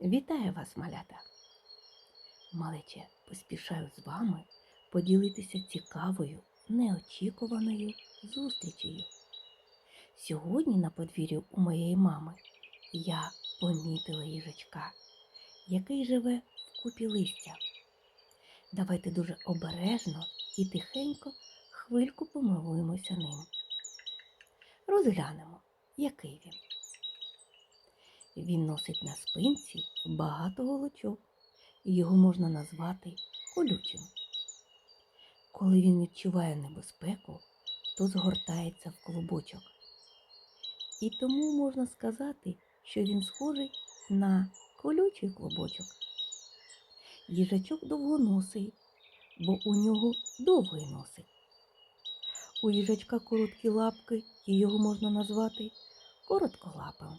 Вітаю вас, малята! Малече, поспішаю з вами поділитися цікавою, неочікуваною зустрічею. Сьогодні на подвір'ю у моєї мами я помітила їжачка, який живе в купі листя. Давайте дуже обережно і тихенько хвильку помилуємося ним. Розглянемо, який він. Він носить на спинці багато голочок, і його можна назвати колючим. Коли він відчуває небезпеку, то згортається в клубочок. І тому можна сказати, що він схожий на колючий клубочок. Їжачок довгоносий, бо у нього довгий носик. У їжачка короткі лапки, і його можна назвати коротколапим.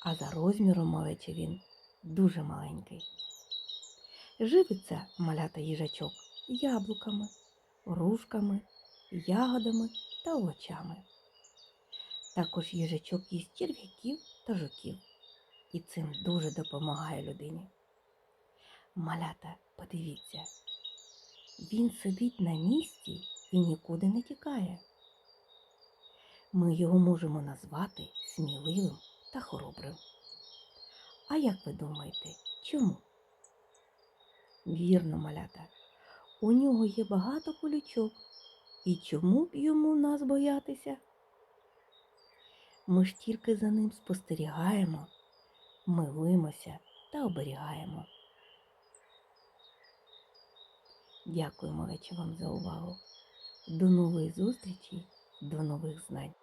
А за розміром малече він дуже маленький. Живиться малята їжачок яблуками, грушками, ягодами та овочами. Також їжачок їсть черв'яків та жуків і цим дуже допомагає людині. Малята, подивіться, він сидить на місці і нікуди не тікає. Ми його можемо назвати сміливим та хоробрим. А як ви думаєте, чому? Вірно, малята, у нього є багато колючок. І чому б йому нас боятися? Ми ж тільки за ним спостерігаємо, милуємося та оберігаємо. Дякую, малече, вам за увагу. До нової зустрічі, до нових знань.